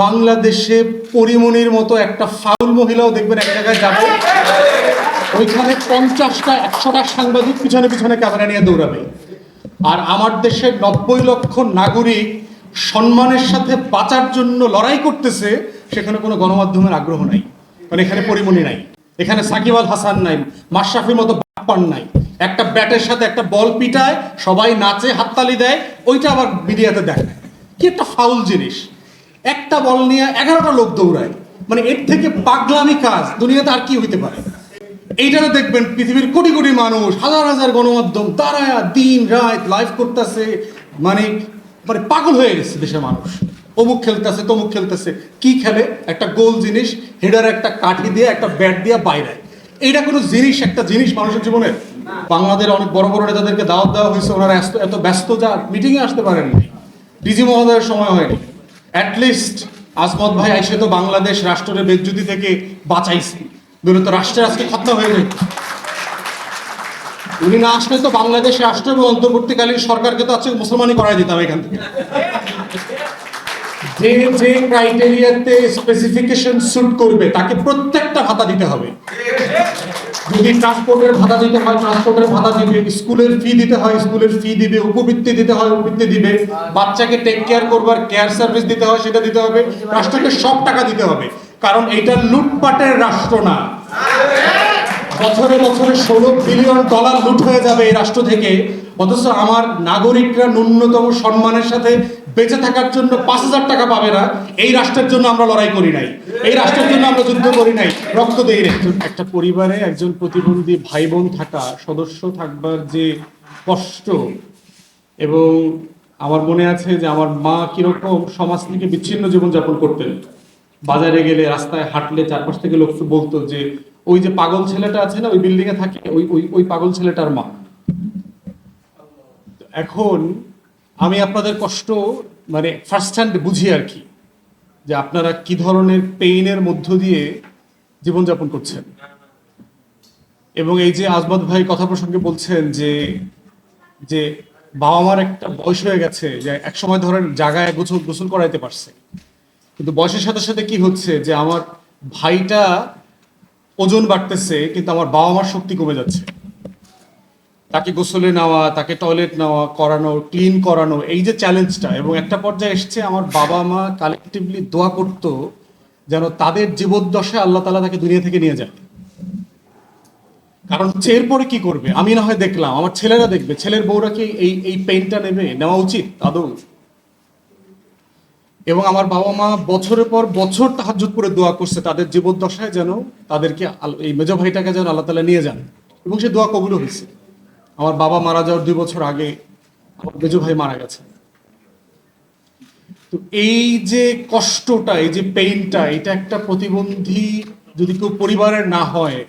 বাংলাদেশে পরিমণির মতো একটা ফাউল মহিলাও দেখবেন এক জায়গায় যাবে। ওইখানে পঞ্চাশটা, একশোটা সাংবাদিক পিছনে পিছনে ক্যামেরা নিয়ে দৌড়াবে। আর আমার দেশের নব্বই লক্ষ নাগরিক সম্মানের সাথে বাঁচার জন্য লড়াই করতেছে, সেখানে কোনো গণমাধ্যমের আগ্রহ নাই। কারণ এখানে পরিমণি নাই। এখানে সাকিব আল হাসান নাই, মাশরাফির মতো বাপ্পান নাই। একটা ব্যাটের সাথে একটা বল পিটায়, সবাই নাচে, হাততালি দেয়, ওইটা আবার মিডিয়াতে দেখায়। কি একটা ফাউল জিনিস। একটা বল নিয়ে এগারোটা লোক দৌড়ায়। মানে এর থেকে পাগলামি কাজ, দুনিয়াতে আর কি হইতে পারে? এইটাতে দেখবেন পৃথিবীর কোটি কোটি মানুষ, হাজার হাজার গণমাধ্যম তারা দিন রাত লাইভ করতেছে মানে মানে পাগল হয়ে গেছে দেশের মানুষ। অমুক খেলতেছে, তমুক খেলতেছে। কি খেলে? একটা গোল জিনিস, হেডার একটা কাঠি দিয়ে, একটা ব্যাট দিয়ে বাইরে এইটা কোনো জিনিস, একটা জিনিস মানুষের জীবনে? বাংলাদেশের অনেক বড় বড় নেতাদেরকে দাওয়াত দেওয়া হয়েছে, ওনারা এত ব্যস্ত, যা মিটিংয়ে আসতে পারেননি। ডিজি মহোদয়ের সময় হয়নি। অ্যাটলিস্ট আজমত ভাই আইসে তো বাংলাদেশ রাষ্ট্রের বেজ্জুতি থেকে বাঁচাইছে। নইলে তো রাষ্ট্রের আজকে খতনা হয়ে যেত উনি না আসলে তো বাংলাদেশ রাষ্ট্র এবং অন্তর্বর্তীকালীন সরকারকে তো আজকে মুসলমানই করাই দিতাম এখান থেকে। যে যে ক্রাইটেরিয়াতে স্পেসিফিকেশন সুট করবে, তাকে প্রত্যেকটা ভাতা দিতে হবে। যদি ট্রান্সপোর্টের ভাতা দিতে হয় ট্রান্সপোর্টের ভাতা দিবে। স্কুলের ফি দিতে হয়, স্কুলের ফি দিবে, উপবৃত্তি দিতে হয়, উপবৃত্তি দিবে। বাচ্চাকে টেক কেয়ার করবার কেয়ার সার্ভিস দিতে হয়, সেটা দিতে হবে। রাষ্ট্রকে সব টাকা দিতে হবে। কারণ এটা লুটপাটের রাষ্ট্র না। বছরে বছরে ষোলো বিলিয়ন ডলার লুট হয়ে যাবে এই রাষ্ট্র থেকে। অথচ আমার নাগরিকরা ন্যূনতম সম্মানের সাথে বেঁচে থাকার জন্য পাঁচ হাজার টাকা পাবে না। এই রাষ্ট্রের জন্য আমরা লড়াই করি নাই। এই রাষ্ট্রের জন্য আমরা যুদ্ধ করি নাই। রক্ত দেই একটা পরিবারে একজন প্রতিবন্ধী ভাই বোন থাকা, সদস্য থাকবার যে কষ্ট, এবং আমার মনে আছে যে আমার মা কীরকম সমাজ থেকে বিচ্ছিন্ন জীবনযাপন করতেন। বাজারে গেলে, রাস্তায় হাঁটলে চারপাশ থেকে লোক বলতো যে, ওই যে পাগল ছেলেটা আছে না, ওই বিল্ডিং এ থাকে, ওই ওই ওই পাগল ছেলেটার মা। এখন আমি আপনাদের কষ্ট মানে ফার্স্ট হ্যান্ড বুঝি আর কি, যে আপনারা কি ধরনের পেইনের মধ্য দিয়ে জীবনযাপন করছেন। এবং এই যে আজমত ভাই কথা প্রসঙ্গে বলছেন যে যে বাবা মার একটা বয়স হয়ে গেছে, যে এক সময় ধরেন জায়গায় গোসল গোসল করাইতে পারছে। কিন্তু বয়সের সাথে সাথে কি হচ্ছে যে আমার ভাইটা ওজন বাড়তেছে, কিন্তু আমার বাবা মার শক্তি কমে যাচ্ছে। তাকে গোসলে নেওয়া, তাকে টয়লেট নেওয়া, করানো ক্লিন করানো, এই যে চ্যালেঞ্জটা এবং একটা পর্যায়ে এসছে আমার বাবা মা কালেকটিভলি দোয়া করতো যেন তাদের জীবদ্দশায় আল্লাহ তালা তাকে দুনিয়া থেকে নিয়ে যায় কারণ হচ্ছে এরপরে কি করবে? আমি না হয় দেখলাম, আমার ছেলেরা দেখবে, ছেলের বউরা কি এই এই পেইনটা নেবে? নেওয়া উচিত? আদৌ। এবং আমার বাবা মা বছরের পর বছর তাহাজুদ করে দোয়া করছে, তাদের জীবদ্দশায় যেন তাদেরকে এই মেজ ভাইটাকে যেন আল্লাহ তালা নিয়ে যান। এবং সে দোয়া কবুল হয়েছে। আমার বাবা মারা যাওয়ার দুই বছর আগে আমার মেজো ভাই মারা গেছে। তো এই যে কষ্টটা, এই যে পেইনটা এটা একটা প্রতিবন্ধী যদি কেউ পরিবারের না হয়,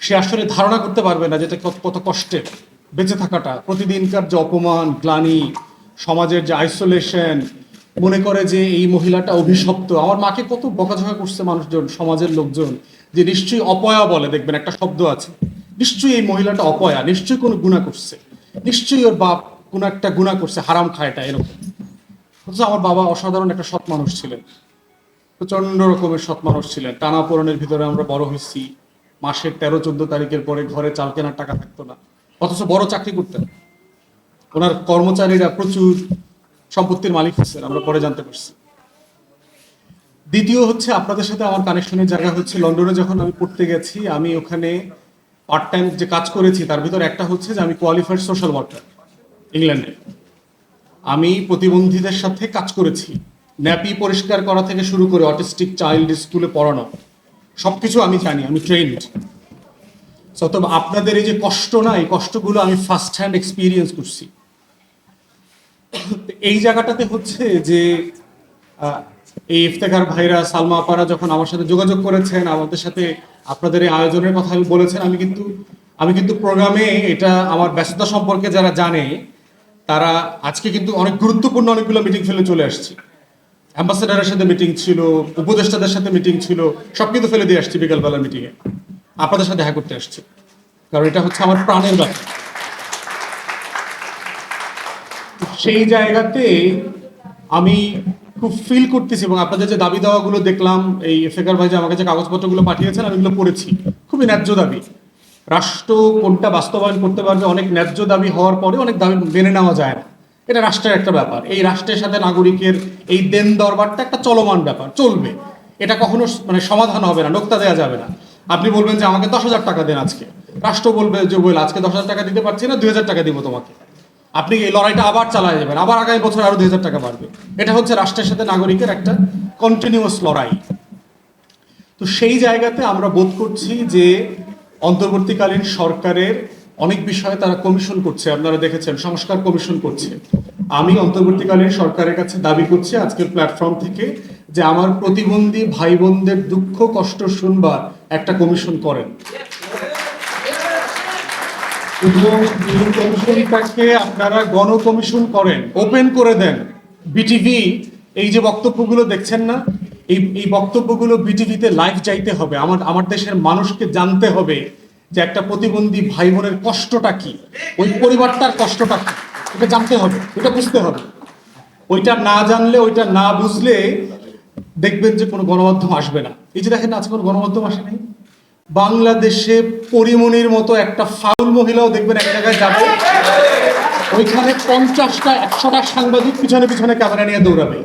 সে আসলে ধারণা করতে পারবে না যেটা কত- কত কষ্টের। বেঁচে থাকাটা, প্রতিদিনকার যে অপমান, গ্লানি, সমাজের যে আইসোলেশন মনে করে যে এই মহিলাটা অভিশপ্ত। আমার মাকে কত বকাঝকা করছে মানুষজন, সমাজের লোকজন, যে নিশ্চয়ই অপয়া বলে, দেখবেন একটা শব্দ আছে। নিশ্চয়ই এই মহিলাটা অপয়া, নিশ্চয়ই কোনো গুণা করছে। নিশ্চয়ই ওর বাপ কোনো একটা গুণা করছে, হারাম খায়টা এরকম। অথচ আমার বাবা অসাধারণ একটা সৎ মানুষ ছিলেন। প্রচণ্ড রকমের সৎ মানুষ ছিলেন। টানা পোড়নের ভিতরে আমরা বড় হয়েছি। মাসের তেরো, চোদ্দ তারিখের পরে ঘরে চাল কেনার টাকা থাকতো না। অথচ বড় চাকরি করতেন। ওনার কর্মচারীরা প্রচুর সম্পত্তির মালিক হচ্ছেন আমরা পরে জানতে পারছি। দ্বিতীয় হচ্ছে, আপনাদের সাথে আমার কানেকশনের জায়গা হচ্ছে, লন্ডনে যখন আমি পড়তে গেছি, আমি ওখানে পার্ট টাইম যে কাজ করেছি, তার ভিতর একটা হচ্ছে যে আমি কোয়ালিফাইড সোশ্যাল ওয়ার্কার ইংল্যান্ডে আমি প্রতিবন্ধীদের সাথে কাজ করেছি। ন্যাপি পরিষ্কার করা থেকে শুরু করে অটিস্টিক চাইল্ড স্কুলে পড়ানো, সবকিছু আমি জানি, আমি ট্রেন্ড তবে আপনাদের এই যে কষ্ট না, এই কষ্টগুলো আমি ফার্স্ট হ্যান্ড এক্সপিরিয়েন্স করছি। এই জায়গাটাতে হচ্ছে যে এই ইফতেখার ভাইরা সালমা আপারা যখন আমার সাথে যোগাযোগ করেছেন, আমাদের সাথে আপনাদের এই আয়োজনের কথা আমি বলেছেন, আমি কিন্তু আমি কিন্তু প্রোগ্রামে এটা আমার ব্যস্ততা সম্পর্কে যারা জানে, তারা আজকে কিন্তু অনেক গুরুত্বপূর্ণ অনেকগুলো মিটিং ফেলে চলে আসছি। অ্যাম্বাসেডারের সাথে মিটিং ছিল, উপদেষ্টাদের সাথে মিটিং ছিল, সব কিন্তু ফেলে দিয়ে আসছি বিকালবেলা মিটিংয়ে আপনাদের সাথে দেখা করতে আসছি। কারণ এটা হচ্ছে আমার প্রাণের ব্যাপার। সেই জায়গাতে আমি খুব ফিল করতেছি এবং আপনাদের যে দাবি দেওয়াগুলো দেখলাম, এই ফেকার ভাই যে আমাকে যে কাগজপত্রগুলো পাঠিয়েছেন, আমি এগুলো পড়েছি। খুবই ন্যায্য দাবি। রাষ্ট্র কোনটা বাস্তবায়ন করতে পারবে, অনেক ন্যায্য দাবি হওয়ার পরে অনেক দাবি মেনে নেওয়া যায় না। এটা রাষ্ট্রের একটা ব্যাপার। এই রাষ্ট্রের সাথে নাগরিকের এই দেন দরবারটা একটা চলমান ব্যাপার, চলবে। এটা কখনো মানে সমাধান হবে না, নোক্তা দেওয়া যাবে না। আপনি বলবেন যে আমাকে দশ হাজার টাকা দেন আজকে। রাষ্ট্র বলবে যে, বল, আজকে দশ হাজার টাকা দিতে পারছি না, দুই হাজার টাকা দিব তোমাকে। আপনি এই লড়াইটা আবার চালায় যাবেন। আবার আগামী বছর আরও দুই হাজার টাকা বাড়বে। এটা হচ্ছে রাষ্ট্রের সাথে নাগরিকের একটা কন্টিনিউয়াস লড়াই। তো সেই জায়গাতে আমরা বোধ করছি যে অন্তর্বর্তীকালীন সরকারের অনেক বিষয়ে তারা কমিশন করছে। আপনারা দেখেছেন, সংস্কার কমিশন করছে। আমি অন্তর্বর্তীকালীন সরকারের কাছে দাবি করছি আজকের প্ল্যাটফর্ম থেকে যে আমার প্রতিবন্ধী ভাই বোনদের দুঃখ, কষ্ট শুনবার একটা কমিশন করেন। কমিশনটাকে আপনারা গণ কমিশন করেন, ওপেন করে দেন। বিটিভি, এই যে বক্তব্যগুলো দেখছেন না, এই এই বক্তব্যগুলো বিটিভিতে লাইভ চাইতে হবে। আমার আমার দেশের মানুষকে জানতে হবে যে একটা প্রতিবন্ধী ভাই বোনের কষ্টটা কি, ওই পরিবারটার কষ্টটা কি। এটা জানতে হবে, এটা বুঝতে হবে। ওইটা না জানলে, ওইটা না বুঝলে দেখবেন যে কোনো গণমাধ্যম আসবে না। এই যে দেখেন, আজকে কোনো গণমাধ্যম আসে নাই? বাংলাদেশে পরিমণির মতো একটা ফাউল মহিলাও দেখবেন এক জায়গায় যাবে। ওইখানে পঞ্চাশটা, একশোটা সাংবাদিক পিছনে পিছনে ক্যামেরা নিয়ে দৌড়াবে।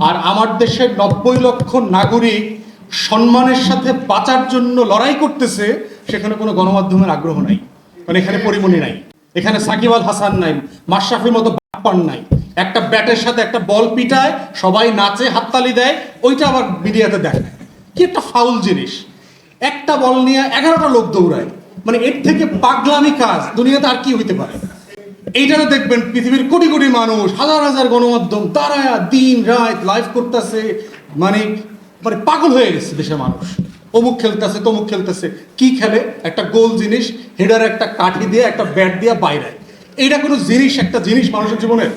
আর আমার দেশের নব্বই লক্ষ নাগরিক সম্মানের সাথে বাঁচার জন্য লড়াই করতেছে, সেখানে কোনো গণমাধ্যমের আগ্রহ নাই। মানে এখানে পরিমণি নাই। এখানে সাকিব আল হাসান নাই, মাশরাফির মতো বাপ্পান নাই। একটা ব্যাটের সাথে একটা বল পিটায়, সবাই নাচে, হাততালি দেয়, ওইটা আবার মিডিয়াতে দেখায়। কি একটা ফাউল জিনিস। একটা বল নিয়ে এগারোটা লোক দৌড়ায়। মানে এর থেকে পাগলামি কাজ, দুনিয়াতে আর কি হইতে পারে? এইটাতে দেখবেন পৃথিবীর কোটি কোটি মানুষ, হাজার হাজার গণমাধ্যম তারা দিন রাত লাইভ করতেছে মানে মানে পাগল হয়ে গেছে দেশের মানুষ। অমুক খেলতেছে, তমুক খেলতেছে। কি খেলে? একটা গোল জিনিস হেডার একটা কাঠি দিয়ে, একটা ব্যাট দিয়ে বাইরে। এইটা কোনো জিনিস, একটা জিনিস মানুষের জীবনের?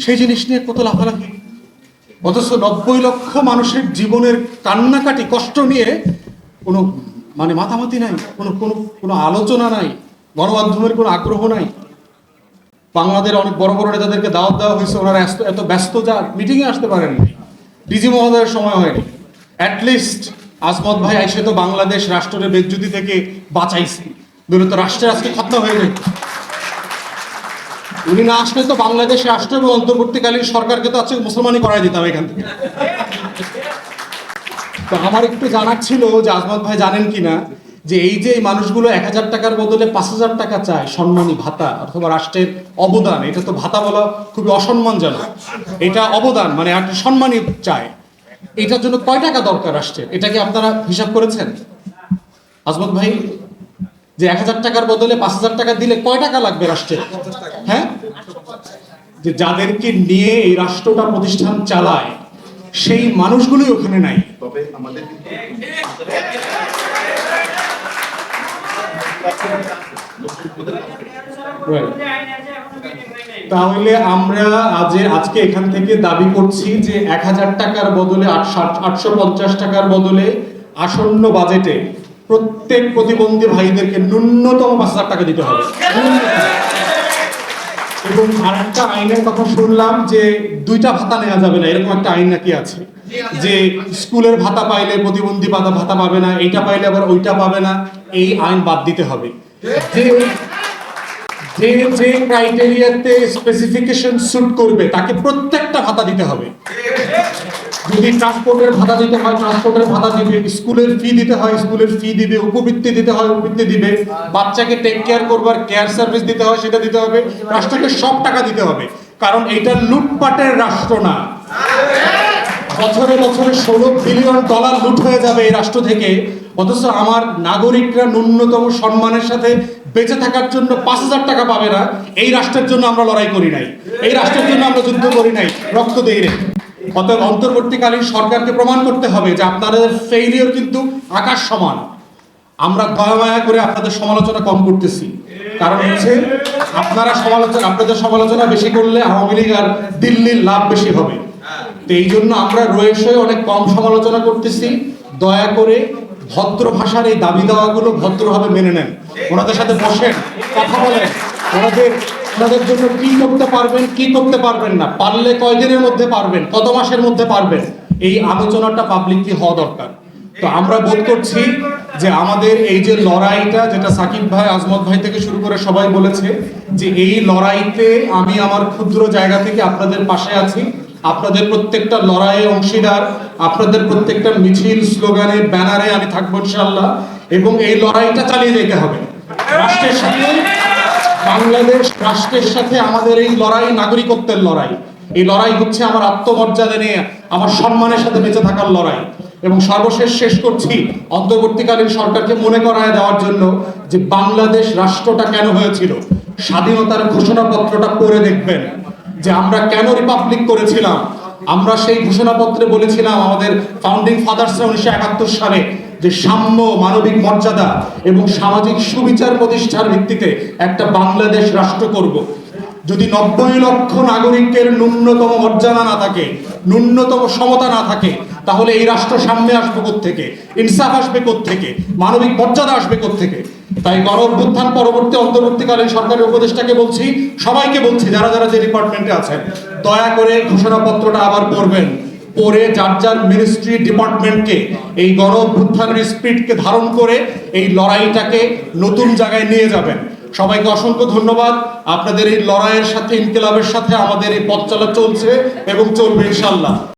সেই জিনিস নিয়ে কত লাফালাফি? অথচ নব্বই লক্ষ মানুষের জীবনের কান্নাকাটি, কষ্ট নিয়ে কোনো মানে মাতামাতি নাই, কোনো কোনো কোনো আলোচনা নাই, গণমাধ্যমের কোনো আগ্রহ নাই। বাংলাদেশের অনেক বড় বড় নেতাদেরকে দাওয়াত দেওয়া হয়েছে, ওনারা এত ব্যস্ত যা মিটিংয়ে আসতে পারেননি। ডিজি মহোদয়ের সময় হয়নি। অ্যাটলিস্ট আজমত ভাই আইসে তো বাংলাদেশ রাষ্ট্রের বেজ্জুতি থেকে বাঁচাইছে। দূরত রাষ্ট্রের আজকে খতম হয়ে যায় উনি না আসলে তো বাংলাদেশ রাষ্ট্র এবং অন্তর্বর্তীকালীন সরকারকে তো আজকে মুসলমানই করাই দিতাম এখান থেকে। তো আমার একটু জানার ছিল যে আজমত ভাই জানেন কিনা, যে এই যে মানুষগুলো এক হাজার টাকার বদলে পাঁচ হাজার টাকা চায়, সম্মানী ভাতা অথবা রাষ্ট্রের অবদান, এটা তো ভাতা বলা খুবই অসম্মানজনক। এটা অবদান মানে আর সম্মানী চায়। এটার জন্য কয় টাকা দরকার রাষ্ট্রের? এটা কি আপনারা হিসাব করেছেন? আজমত ভাই যে এক হাজার টাকার বদলে পাঁচ হাজার টাকা দিলে কয় টাকা লাগবে রাষ্ট্রের হ্যাঁ? যে যাদেরকে নিয়ে এই রাষ্ট্রটা প্রতিষ্ঠান চালায় সেই মানুষগুলোই ওখানে নাই। তবে আমাদের তাহলে আমরা আজ আজকে এখান থেকে দাবি করছি যে এক হাজার টাকার বদলে আটশো পঞ্চাশ টাকার বদলে আসন্ন বাজেটে প্রত্যেক প্রতিবন্ধী ভাইদেরকে ন্যূনতম পাঁচ হাজার টাকা দিতে হবে। এবং আরেকটা আইনের কথা শুনলাম যে দুইটা ভাতা নেওয়া যাবে না, এরকম একটা আইন নাকি আছে। যে স্কুলের ভাতা পাইলে প্রতিবন্ধী ভাতা ভাতা পাবে না, এইটা পাইলে আবার ওইটা পাবে না, এই আইন বাদ দিতে হবে। যে যে ক্রাইটেরিয়াতে স্পেসিফিকেশন স্যুট করবে, তাকে প্রত্যেকটা ভাতা দিতে হবে। যদি ট্রান্সপোর্টের ভাতা দিতে হয় ট্রান্সপোর্টের ভাতা দিবে, স্কুলের ফি দিতে হয়, স্কুলের ফি দিবে, উপবৃত্তি দিতে হয়, উপবৃত্তি দিবে, বাচ্চাকে টেক কেয়ার করবার কেয়ার সার্ভিস দিতে হয়, সেটা দিতে হবে, রাষ্ট্রকে সব টাকা দিতে হবে। কারণ এটা লুটপাটের রাষ্ট্র না। বছরে বছরে ষোলো বিলিয়ন ডলার লুট হয়ে যাবে এই রাষ্ট্র থেকে। অথচ আমার নাগরিকরা ন্যূনতম সম্মানের সাথে বেঁচে থাকার জন্য পাঁচ হাজার টাকা পাবে না। এই রাষ্ট্রের জন্য আমরা লড়াই করি নাই। এই রাষ্ট্রের জন্য আমরা যুদ্ধ করি নাই। রক্ত দেই নাই অতএব অন্তর্বর্তীকালীন সরকারকে প্রমাণ করতে হবে যে আপনাদের ফেইলিয়র কিন্তু আকাশ সমান। আমরা দয়া মায়া করে আপনাদের সমালোচনা কম করতেছি। কারণ হচ্ছে আপনারা সমালোচনা আপনাদের সমালোচনা বেশি করলে আওয়ামী লীগ আর দিল্লির লাভ বেশি হবে। তো এই জন্য আমরা রয়েছে অনেক কম সমালোচনা করতেছি। দয়া করে ভদ্র ভাষার এই দাবি দাওয়াগুলো ভদ্রভাবে মেনে নেন। ওনাদের সাথে বসেন, কথা বলেন। ওনাদের আপনাদের জন্য কি করতে পারবেন, কি করতে পারবেন না, পারলে কয়দিনের মধ্যে পারবেন, কত মাসের মধ্যে পারবেন, এই আলোচনাটা পাবলিকলি হওয়া দরকার। তো আমরা বোধ করছি যে আমাদের এই যে লড়াইটা, যেটা সাকিব ভাই, আজমত ভাই থেকে শুরু করে সবাই বলেছে, যে এই লড়াইতে আমি আমার ক্ষুদ্র জায়গা থেকে আপনাদের পাশে আছি। আপনাদের প্রত্যেকটা লড়াইয়ে অংশীদার, আপনাদের প্রত্যেকটা মিছিল, স্লোগানে, ব্যানারে আমি থাকব ইনশাল্লাহ এবং এই লড়াইটা চালিয়ে যেতে হবে। রাষ্ট্রের সাথে বাংলাদেশ রাষ্ট্রের সাথে আমাদের এই লড়াই নাগরিকত্বের লড়াই। এই লড়াই হচ্ছে আমার আত্মমর্যাদা নিয়ে, আমার সম্মানের সাথে বেঁচে থাকার লড়াই। এবং সর্বশেষ শেষ করছি অন্তর্বর্তীকালীন সরকারকে মনে করায় দেওয়ার জন্য যে বাংলাদেশ রাষ্ট্রটা কেন হয়েছিল। স্বাধীনতার ঘোষণাপত্রটা পড়ে দেখবেন যে আমরা কেন রিপাবলিক করেছিলাম। আমরা সেই ঘোষণাপত্রে বলেছিলাম আমাদের ফাউন্ডিং ফাদার্সরা উনিশশো একাত্তর সালে যে সাম্য মানবিক মর্যাদা এবং সামাজিক সুবিচার প্রতিষ্ঠার ভিত্তিতে একটা বাংলাদেশ রাষ্ট্র করব। যদি নব্বই লক্ষ নাগরিকের ন্যূনতম মর্যাদা না থাকে, ন্যূনতম সমতা না থাকে, তাহলে এই রাষ্ট্র সামনে আসবে থেকে ইনসাফ আসবে থেকে মানবিক মর্যাদা আসবে থেকে তাই গণ অভ্যুত্থান পরবর্তী অন্তর্বর্তীকালীন সরকারের উপদেষ্টাকে বলছি, সবাইকে বলছি, যারা যারা যে ডিপার্টমেন্টে আছেন, দয়া করে ঘোষণাপত্রটা আবার পড়বেন। পরে যার যার মিনিস্ট্রি ডিপার্টমেন্টকে এই গণ অভ্যুত্থানের স্পিডকে ধারণ করে এই লড়াইটাকে নতুন জায়গায় নিয়ে যাবেন। সবাইকে অসংখ্য ধন্যবাদ। আপনাদের এই লড়াইয়ের সাথে, ইনকিলাবের সাথে আমাদের এই পথ চলা চলছে এবং চলবে ইনশাল্লাহ